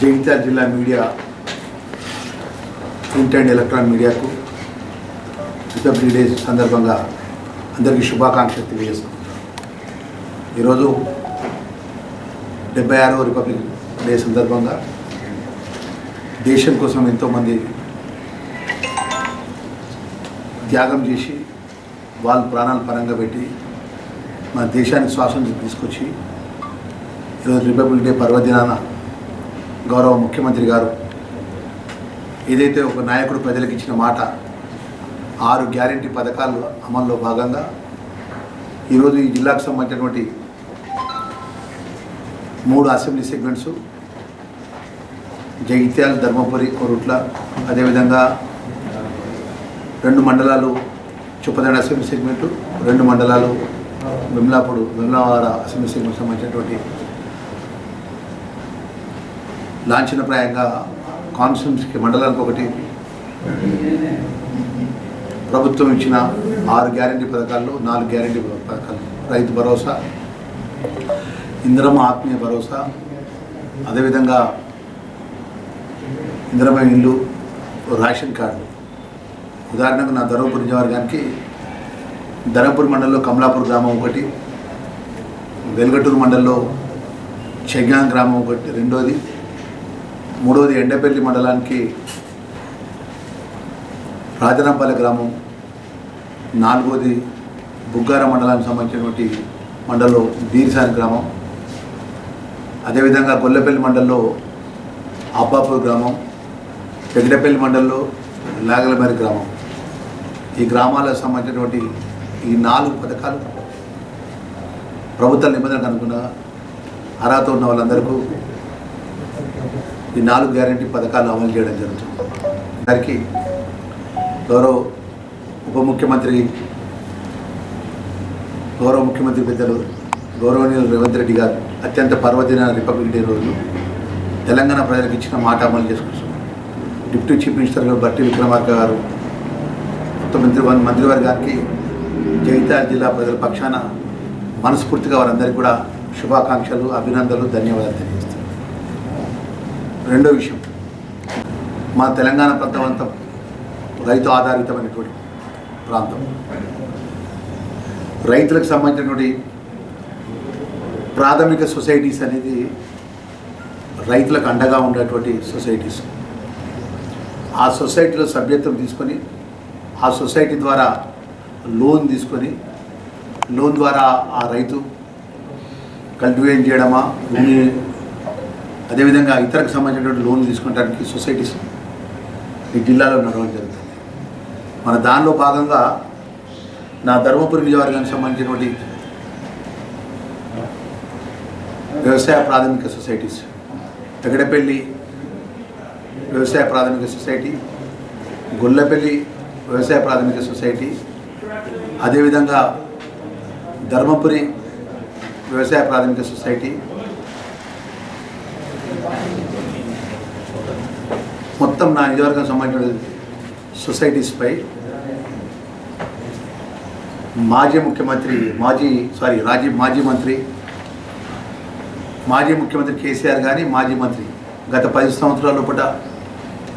జగిత్యాల జిల్లా media print and electronic మీడియాకు Republic Day సందర్భంగా అందరికీ శుభాకాంక్షలు తెలియజేస్తున్నాం ఈరోజు డెబ్బై ఆరవ రిపబ్లిక్ డే సందర్భంగా దేశం కోసం ఎంతోమంది త్యాగం చేసి వాళ్ళు ప్రాణాలు పరంగా పెట్టి మన దేశానికి స్వాతంత్రం తీసుకొచ్చి ఈరోజు రిపబ్లిక్ డే పర్వదినాన గౌరవ ముఖ్యమంత్రి గారు ఏదైతే ఒక నాయకుడు ప్రజలకు ఇచ్చిన మాట ఆరు గ్యారంటీ పథకాలు అమల్లో భాగంగా ఈరోజు ఈ జిల్లాకు సంబంధించినటువంటి మూడు అసెంబ్లీ సెగ్మెంట్స్ జగిత్యాల ధర్మపురి కొరుట్ల అదేవిధంగా రెండు మండలాలు చుప్పదండ అసెంబ్లీ సెగ్మెంటు రెండు మండలాలు విమలాపూడు విమలావాడ అసెంబ్లీ సెగ్మెంట్ సంబంధించినటువంటి లాంఛనప్రాయంగా కాన్స్టిట్యూన్సీకి మండలానికి ఒకటి. ప్రభుత్వం ఇచ్చిన ఆరు గ్యారంటీ పథకాల్లో నాలుగు గ్యారంటీ పథకాలు. రైతు భరోసా ఇంద్రమ ఆత్మీయ భరోసా అదేవిధంగా ఇంద్రమ ఇల్లు రేషన్ కార్డు. ఉదాహరణకు నా ధర్మపురి నియోజకవర్గానికి ధర్మపురి మండలంలో కమలాపూర్ గ్రామం ఒకటి వెలుగటూరు మండలంలో చెగ్గాం గ్రామం ఒకటి రెండోది మూడోది ఎండపల్లి మండలానికి రాజనంపల్లి గ్రామం నాలుగోది బుగ్గార మండలానికి సంబంధించినటువంటి మండలంలో బీరిసాని గ్రామం అదేవిధంగా గొల్లపల్లి మండలంలో అబ్బాపూర్ గ్రామం పెగడపల్లి మండలంలో లాగలమరి గ్రామం. ఈ గ్రామాలకు సంబంధించినటువంటి ఈ నాలుగు పథకాలు ప్రభుత్వ నిబంధనలకు అనుగుణంగా అర్హత ఉన్న వాళ్ళందరికీ ఈ నాలుగు గ్యారంటీ పథకాలు అమలు చేయడం జరుగుతుంది. దానికి గౌరవ ఉప ముఖ్యమంత్రి గౌరవ ముఖ్యమంత్రి పెద్దలు గౌరవనీయులు రేవంత్ రెడ్డి గారు అత్యంత పర్వదిన రిపబ్లిక్ డే రోజు తెలంగాణ ప్రజలకు ఇచ్చిన మాట అమలు చేసుకుంటున్నారు డిప్యూటీ చీఫ్ మినిస్టర్ గారు బట్టి విక్రమార్క గారు కొత్త మంత్రి మంత్రివర్గానికి జగిత్యాల జిల్లా ప్రజల పక్షాన మనస్ఫూర్తిగా వారందరికీ కూడా శుభాకాంక్షలు అభినందనలు ధన్యవాదాలు తెలియజేస్తున్నాను. రెండో విషయం. మా తెలంగాణ ప్రాంతం అంతా రైతు ఆధారితమైనటువంటి ప్రాంతం. రైతులకు సంబంధించినటువంటి ప్రాథమిక సొసైటీస్ అనేది రైతులకు అండగా ఉండేటువంటి సొసైటీస్. ఆ సొసైటీలో సభ్యత్వం తీసుకొని ఆ సొసైటీ ద్వారా లోన్ తీసుకొని లోన్ ద్వారా ఆ రైతు కల్టివేట్ చేయడమా భూమి అదేవిధంగా ఇతరకు సంబంధించినటువంటి లోన్ తీసుకోవడానికి సొసైటీస్ ఈ జిల్లాలో నడవడం జరుగుతుంది. మన దానిలో భాగంగా నా ధర్మపురి నియోజకవర్గానికి సంబంధించినటువంటి వ్యవసాయ ప్రాథమిక సొసైటీస్ పెగడపల్లి వ్యవసాయ ప్రాథమిక సొసైటీ గొల్లపల్లి వ్యవసాయ ప్రాథమిక సొసైటీ. అదేవిధంగా ధర్మపురి వ్యవసాయ ప్రాథమిక సొసైటీ. మొత్తం నా నియోజకవర్గం సంబంధించిన సొసైటీస్పై మాజీ ముఖ్యమంత్రి మాజీ సారీ రాజీ మాజీ మంత్రి మాజీ ముఖ్యమంత్రి కేసీఆర్ కానీ మాజీ మంత్రి గత పది సంవత్సరాల లోపల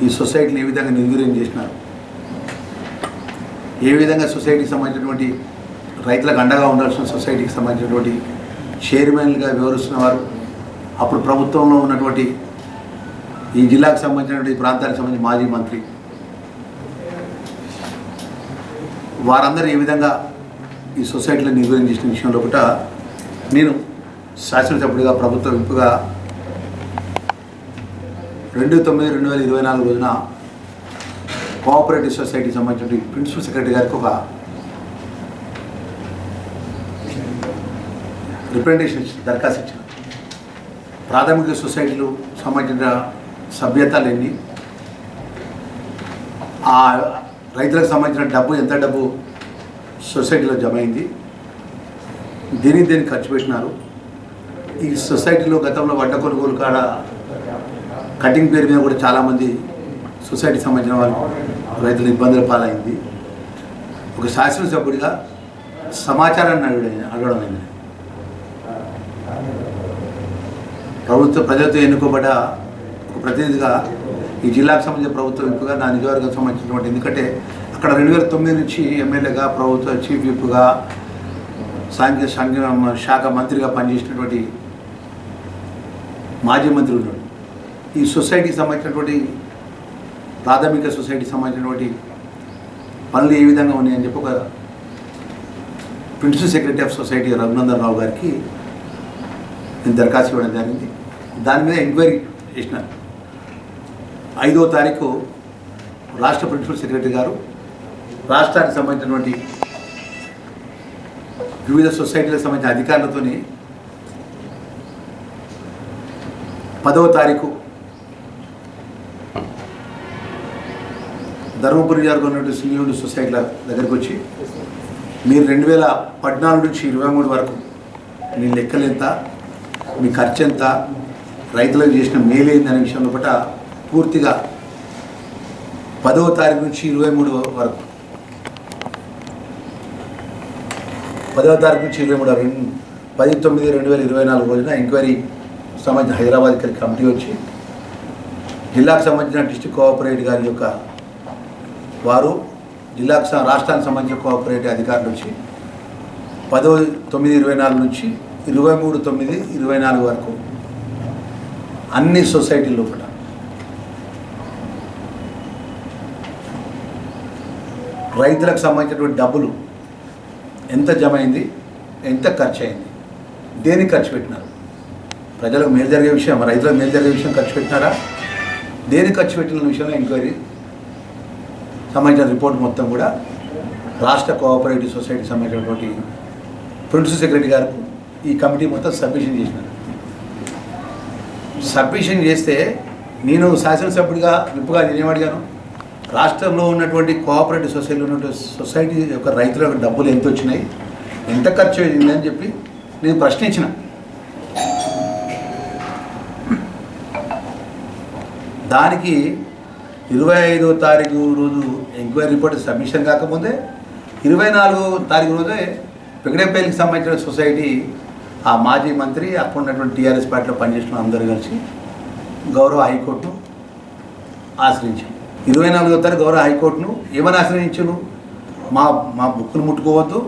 ఈ సొసైటీని ఏ విధంగా నిర్వీర్యం చేసినారు? ఏ విధంగా సొసైటీకి సంబంధించినటువంటి రైతులకు అండగా ఉండాల్సిన సొసైటీకి సంబంధించినటువంటి చైర్మన్గా వివరిస్తున్న వారు అప్పుడు ప్రభుత్వంలో ఉన్నటువంటి ఈ జిల్లాకు సంబంధించినటువంటి ప్రాంతానికి సంబంధించి మాజీ మంత్రి వారందరూ ఏ విధంగా ఈ సొసైటీలో నిర్వహణ చేసిన విషయంలో కూడా నేను శాసనసభ్యుడిగా ప్రభుత్వ విప్పుగా రెండు తొమ్మిది రెండు వేల ఇరవై నాలుగు రోజున కోఆపరేటివ్ సొసైటీకి సంబంధించిన ప్రిన్సిపల్ సెక్రటరీ గారికి ఒక రిప్రజెంటేషన్ దరఖాస్తు ఇచ్చిన ప్రాథమిక సొసైటీలు సంబంధించిన సభ్యతలు ఆ రైతులకు సంబంధించిన డబ్బు ఎంత డబ్బు సొసైటీలో జమ అయింది? దేనికి దీన్ని ఖర్చు పెట్టినారు? ఈ సొసైటీలో గతంలో వడ్డ కొనుగోలు కాడ కటింగ్ పేరు మీద కూడా చాలామంది సొసైటీకి సంబంధించిన వాళ్ళు రైతులు ఇబ్బందుల పాలైంది. ఒక శాసనసభ్యుడిగా సమాచారాన్ని అడగడం అడగడం అయింది ప్రభుత్వ ప్రజలతో ఎన్నుకోబడ్డ ఒక ప్రతినిధిగా ఈ జిల్లాకు సంబంధించిన ప్రభుత్వ విప్పుగా నా నియోజకవర్గం సంబంధించినటువంటి ఎందుకంటే అక్కడ రెండు వేల తొమ్మిది నుంచి ఎమ్మెల్యేగా ప్రభుత్వ చీఫ్ విప్పుగా సాంఘిక సంఘ శాఖ మంత్రిగా పనిచేసినటువంటి మాజీ మంత్రి ఉన్నాడు. ఈ సొసైటీకి సంబంధించినటువంటి ప్రాథమిక సొసైటీకి సంబంధించినటువంటి పనులు ఏ విధంగా ఉన్నాయని చెప్పి ఒక principal secretary of society Raghunandan Rao గారికి నేను దరఖాస్తు ఇవ్వడం జరిగింది. దాని మీద ఎంక్వైరీ చేసిన ఐదో తారీఖు రాష్ట్ర ప్రిన్సిపల్ సెక్రటరీ గారు రాష్ట్రానికి సంబంధించినటువంటి వివిధ సొసైటీలకు సంబంధించిన అధికారులతోని పదవ తారీఖు ధర్మపురి గారికి ఉన్నటువంటి సీనియర్ సొసైటీల దగ్గరికి వచ్చి మీరు రెండు వేల పద్నాలుగు నుంచి ఇరవై మూడు వరకు మీ లెక్కలు ఎంత మీ ఖర్చు ఎంత రైతులకు చేసిన మేలేంది అనే విషయంలో పట్ల పూర్తిగా పదవ తారీఖు నుంచి ఇరవై మూడు వరకు. పదవ తారీఖు నుంచి ఇరవై మూడు రెండు పది తొమ్మిది రెండు వేల ఇరవై నాలుగు రోజున ఎంక్వైరీ సంబంధించిన హైదరాబాద్ కమిటీ వచ్చి జిల్లాకు సంబంధించిన డిస్టిక్ కోఆపరేటివ్ గారి యొక్క వారు జిల్లాకు రాష్ట్రానికి సంబంధించిన కోఆపరేటివ్ అధికారులు వచ్చి పదో తొమ్మిది ఇరవై నాలుగు నుంచి ఇరవై మూడు తొమ్మిది ఇరవై నాలుగు వరకు అన్ని సొసైటీల లోపల. రైతులకు సంబంధించినటువంటి డబ్బులు ఎంత జమ అయింది ఎంత ఖర్చు అయింది దేనికి ఖర్చు పెట్టినారు? ప్రజలకు మేలు జరిగే విషయం రైతులకు మేలు జరిగే విషయం ఖర్చు పెట్టినారా? దేనికి ఖర్చు పెట్టిన విషయంలో ఎంక్వైరీ సంబంధించిన రిపోర్ట్ మొత్తం కూడా రాష్ట్ర కోఆపరేటివ్ సొసైటీకి సంబంధించినటువంటి ప్రిన్సిపల్ సెక్రటరీ గారికి ఈ కమిటీ మొత్తం సబ్మిషన్ చేసినారు. సబ్మిషన్ చేస్తే నేను శాసనసభ్యుడిగా విప్పుగా నేనేమడిగాను రాష్ట్రంలో ఉన్నటువంటి కోఆపరేటివ్ సొసైటీలో ఉన్నటువంటి సొసైటీ యొక్క రైతుల డబ్బులు ఎంత వచ్చినాయి ఎంత ఖర్చు అయింది అని చెప్పి నేను ప్రశ్నించిన. దానికి ఇరవై ఐదో తారీఖు రోజు ఎంక్వైరీ రిపోర్ట్ సబ్మిషన్ కాకముందే ఇరవై నాలుగో తారీఖు రోజే పెగడేపల్లికి సంబంధించిన సొసైటీ ఆ మాజీ మంత్రి అప్పుడు టీఆర్ఎస్ పార్టీలో పనిచేసిన అందరూ కలిసి గౌరవ హైకోర్టును ఆశ్రయించాం ఇరవై నాలుగో తారీఖు గౌరవ హైకోర్టును ఏమని ఆశ్రయించను మా మా బుక్కును ముట్టుకోవద్దు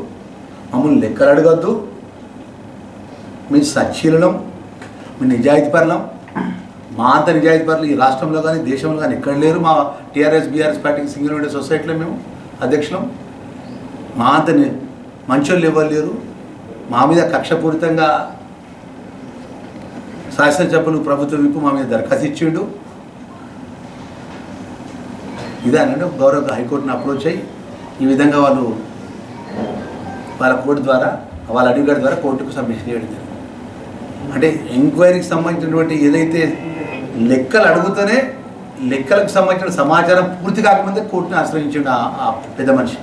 మమ్మల్ని లెక్కలు అడగద్దు. మీ సచ్చీలనం మీ నిజాయితీ పరలం మా అంత నిజాయితీ ఈ రాష్ట్రంలో కానీ దేశంలో కానీ ఎక్కడ లేరు. మా టీఆర్ఎస్ బీఆర్ఎస్ పార్టీకి సింగిల్ విండో సొసైటీలో మేము అధ్యక్షులం. మా అంత మంచోళ్ళు ఎవరు లేరు. మా మీద కక్షపూరితంగా శాసనసభ్యులు ప్రభుత్వం విప్పు మా మీద దరఖాస్తు ఇచ్చిండు. ఇదేనండి గౌరవ హైకోర్టును అప్రోచ్ అయ్యి ఈ విధంగా వాళ్ళు వాళ్ళ కోర్టు ద్వారా వాళ్ళ అడ్వకేట్ ద్వారా కోర్టుకు సబ్మిషన్ చేయడం జరిగింది. అంటే ఎంక్వైరీకి సంబంధించినటువంటి ఏదైతే లెక్కలు అడుగుతూనే లెక్కలకు సంబంధించిన సమాచారం పూర్తి కాకముందే కోర్టుని ఆశ్రయించిండు ఆ- ఆ పెద్ద మనిషి.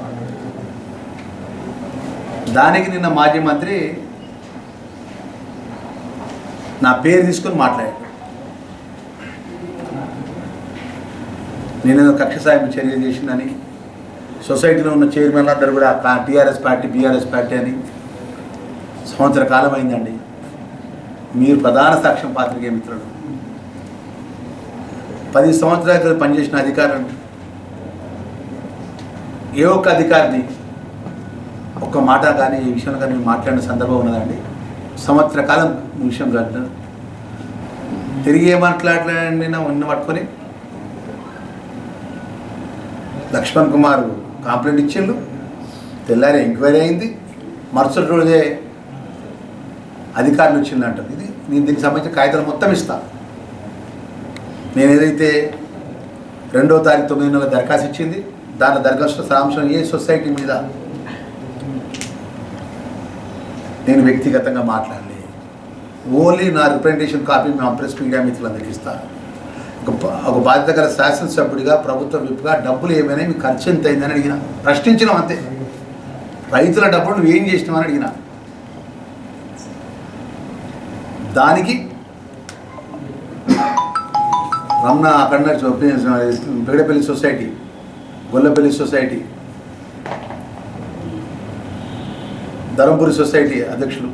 దానికి నిన్న మాజీ మంత్రి నా పేరు తీసుకొని మాట్లాడాడు. నేను కక్ష సాయం చర్య చేసిందని సొసైటీలో ఉన్న చైర్మన్ అందరూ కూడా టీఆర్ఎస్ పార్టీ బీఆర్ఎస్ పార్టీ అని సంవత్సర కాలం అయిందండి మీరు ప్రధాన సాక్ష్యం పాత్రికే మిత్రుడు పది సంవత్సరాల క్రితం పనిచేసిన అధికారులను ఏ ఒక్క అధికారిని ఒక్క మాట కానీ ఈ విషయంలో కానీ మాట్లాడిన సందర్భం ఉన్నదండి. సంవత్సర కాలం విషయం కాదు తిరిగి ఏ మాట్లాడినా ఉన్న పట్టుకొని? లక్ష్మణ్ కుమార్ కాంప్లైంట్ ఇచ్చిండు. తెల్లారి ఎంక్వైరీ అయింది. మరుసటి రోజే అధికారులు వచ్చిందంటారు ఇది నేను దీనికి సంబంధించిన కాగితాలు మొత్తం ఇస్తాను నేను ఏదైతే రెండో తారీఖు తొమ్మిది నెలల దరఖాస్తు ఇచ్చింది దాని దరఖాస్తు సారాంశం ఏ సొసైటీ మీద? నేను వ్యక్తిగతంగా మాట్లాడలే. ఓన్లీ నా రిప్రజెంటేషన్ కాపీ మా ప్రెస్ మీడియా మిత్రులందరికీ ఇస్తాను ఒక ఒక బాధ్యత గల శాసనసభ్యుడిగా ప్రభుత్వ విప్పుగా డబ్బులు ఏమైనా మీకు ఖర్చు ఎంత అయిందని అడిగిన. ప్రశ్నించినాం అంతే. రైతుల డబ్బులు నువ్వు ఏం చేసినావని అడిగిన. దానికి రమణ అఖండ Pegadapalli society Gollapalli society Dharmapuri society అధ్యక్షులు.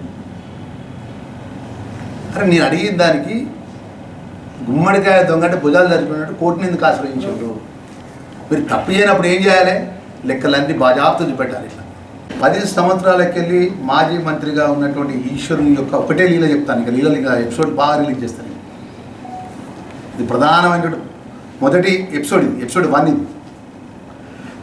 అరే నేను అడిగిన దానికి గుమ్మడికాయ దొంగ అంటే భుజాలు జరిపినట్టు కోర్టుని ఎందుకు ఆశ్రయించారు మీరు తప్పు చేయనప్పుడు ఏం చేయాలి? లెక్కలన్నీ బాజాప్తు పెట్టాలి ఇట్లా. పది సంవత్సరాలకెళ్ళి మాజీ మంత్రిగా ఉన్నటువంటి ఈశ్వరుని యొక్క ఒకటే లీల చెప్తాను ఇక లీలలు ఇంకా ఎపిసోడ్ బాగా రిలీజ్ చేస్తాను. ఇది ప్రధానమైనటువంటి మొదటి ఎపిసోడ్ ఇది ఎపిసోడ్ వన్ ఇది.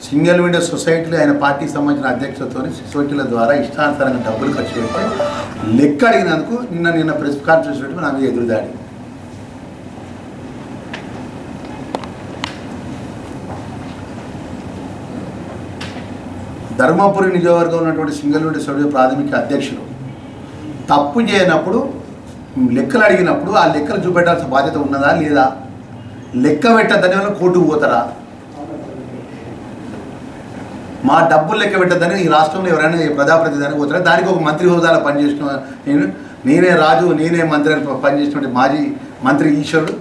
సింగిల్ విండో సొసైటీలో ఆయన పార్టీకి సంబంధించిన అధ్యక్షతతో సొసైటీల ద్వారా ఇష్టానుసారంగా డబ్బులు ఖర్చు పెట్టి లెక్క అడిగినందుకు నిన్న నిన్న ప్రెస్ కాన్ఫరెన్స్ పెట్టి నా మీద ఎదురుదాడి. ధర్మపురి నియోజకవర్గం ఉన్నటువంటి సింగిల్ విండో సొసైటీ ప్రాథమిక అధ్యక్షులు. తప్పు చేయనప్పుడు లెక్కలు అడిగినప్పుడు ఆ లెక్కలు చూపెట్టాల్సిన బాధ్యత ఉన్నదా లేదా? లెక్క పెట్టద్దని వల్ల కోర్టుకు పోతారా? మా డబ్బులు లెక్క పెట్టద్దని ఈ రాష్ట్రంలో ఎవరైనా ఈ ప్రజాప్రతినిధి పోతారా? దానికి ఒక మంత్రి హోదాలో పనిచేసిన నేను నేనే రాజు నేనే మంత్రి అని పనిచేసినటువంటి మాజీ మంత్రి ఈశ్వరుడు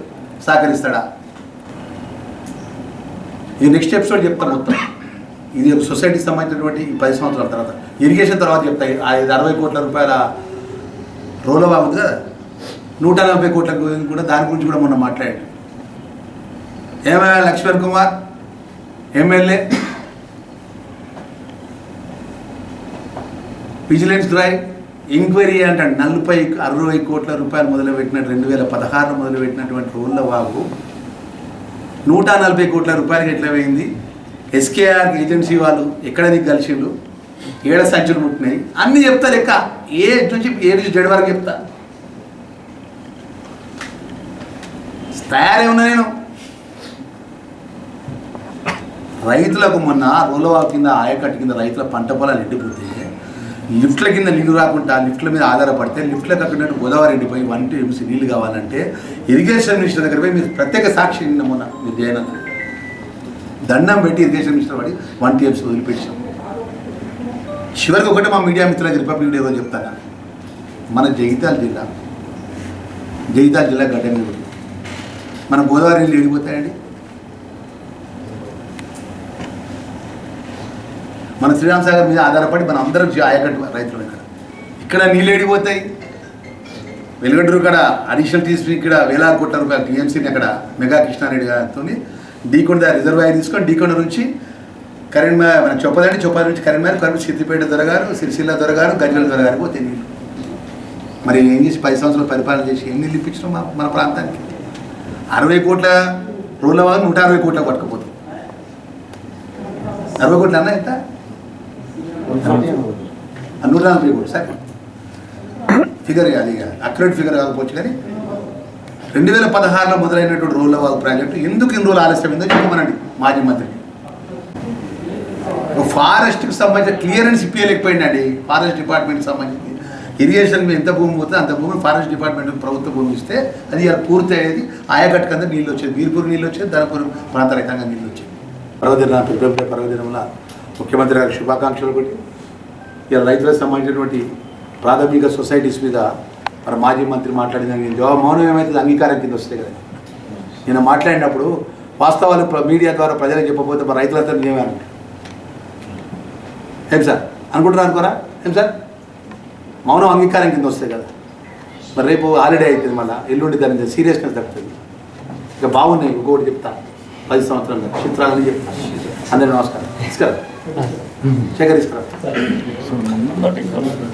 సహకరిస్తాడా? ఈ నెక్స్ట్ ఎపిసోడ్ చెప్తాను మొత్తం. ఇది ఒక సొసైటీకి సంబంధించినటువంటి ఈ పది సంవత్సరాల తర్వాత. ఇరిగేషన్ తర్వాత చెప్తాయి ఐదు అరవై కోట్ల రూపాయల రోల్ ఉంది కదా? నూట నలభై కోట్ల గురించి కూడా దాని గురించి కూడా మొన్న మాట్లాడాడు. ఏమైనా Laxman Kumar? MLA? Vigilance drive enquiry అంటాడు. నలభై అరవై కోట్ల రూపాయలు మొదలుపెట్టిన రెండు వేల పదహారులో మొదలుపెట్టినటువంటి రోళ్ళ బాబు నూట నలభై కోట్ల రూపాయలకి ఎట్లా పోయింది? ఎస్కేఆర్ ఏజెన్సీ వాళ్ళు ఎక్కడ నీకు కలిసిండు ఏడ సంచులు ముట్టినాయి? అన్నీ చెప్తా లెక్క. ఏ నుంచి ఏ నుంచి జడి వరకు చెప్తా? తయారై ఉన్నా నేను. రైతులకు మొన్న రోలవా కింద ఆయకట్టు కింద రైతుల పంట పొలాలు ఎండిపోతే లిఫ్ట్ల కింద నీళ్ళు రాకుండా లిఫ్ట్ల మీద ఆధారపడితే లిఫ్ట్లకు అక్కడ గోదావరి ఎండిపోయి వన్ టూ నీళ్ళు నీళ్ళు కావాలంటే ఇరిగేషన్ మినిస్టర్ దగ్గర పోయి మీరు ప్రత్యేక సాక్షి నిన్న మొన్న మీరు జయనంత దండం పెట్టి ఇరిగేషన్ మినిస్టర్ పడి వన్ టీఎంసీ వదిలిపెట్టాం చివరికి ఒకటి మా మీడియా మిత్రులకు రిపబ్లిక్ డే రోజు చెప్తాను. మన జగిత్యాల జిల్లా జగిత్యాల జిల్లా గడ్డ మీద మన గోదావరి నీళ్ళు ఏడిపోతాయండి మన శ్రీరామ్ సాగర్ మీద ఆధారపడి మన అందరం ఆయకట్టు రైతులు ఇక్కడ. ఇక్కడ నీళ్ళు ఏడిపోతాయి వెలుగడ్డరు ఇక్కడ అడిషనల్ తీసుకుని ఇక్కడ వేలాది కోట్ల రూపాయలు టీఎంసీని అక్కడ మెగా కృష్ణారెడ్డి గారితో డీకొండ రిజర్వాయర్ తీసుకొని డీకొండ నుంచి కరీంనగర్ మన చొప్పదండి చొప్పది నుంచి కరీంనగర్ కరీం సిద్దిపేట దొరగారు సిరిసిల్ల దొరగారు గజ్జల దొరగారు పోతే నీళ్ళు. మరి ఏం చేసి పది సంవత్సరాలు పరిపాలన చేసి ఎన్ని నీళ్ళు ఇప్పించడం మన ప్రాంతానికి? అరవై కోట్ల రోజుల వాళ్ళు నూట అరవై కోట్ల పట్టుకుపోతాం. అరవై కోట్ల అన్న ఎంత? నూట నలభై కోట్లు సార్. ఫిగర్ అది అక్యురేట్ ఫిగర్ కాకపోవచ్చు కానీ రెండు వేల పదహారులో మొదలైనటువంటి రోడ్ల వాగు ప్రాజెక్టు ఎందుకు ఇన్ని రోజులు ఆలస్యమైందో చెప్పమనండి మాజీ మంత్రికి ఫారెస్ట్కి సంబంధించిన క్లియరెన్స్ ఇప్పించలేకపోయిందండి ఫారెస్ట్ డిపార్ట్మెంట్కి సంబంధించి. ఇరిగేషన్ ఎంత భూమి పోతే అంత భూమి ఫారెస్ట్ డిపార్ట్మెంట్ ప్రభుత్వ భూమి ఇస్తే అది ఇలా పూర్తి అయ్యేది ఆయకట్టు కింద నీళ్ళు వచ్చేది. వీర్పూర్ నీళ్ళు వచ్చేది ధనపూర్ ప్రాంత రైతాంగం నీళ్ళు వచ్చేది. పర్వదిన ఫిబ్రవరి పర్వదినంలో ముఖ్యమంత్రి గారి శుభాకాంక్షలు ఒకటి ఇలా రైతులకు సంబంధించినటువంటి ప్రాథమిక సొసైటీస్ మీద మరి మాజీ మంత్రి మాట్లాడిన నేను జవాబు మౌనం ఏమైతే అంగీకారం కింద వస్తే కదా. నేను మాట్లాడినప్పుడు వాస్తవాలు ప్ర- మీడియా ద్వారా ప్రజలకు చెప్పకపోతే మన రైతులంతా నేనేమన్నా ఏం సార్? అనుకుంటున్నారు అనుకోరా? ఏం సార్? మౌనం అంగీకారం కింద వస్తాయి కదా. మరి రేపు హాలిడే అవుతుంది మళ్ళీ ఎల్లుండి దాని మీద సీరియస్నెస్ తగ్గుతుంది ఇక బాగున్నాయి ఇంకొకటి చెప్తా. పది సంవత్సరాలు చిత్రాలని చెప్తా. అందరికీ నమస్కారం. తీసుకురా శేఖర్ తీసుకురా.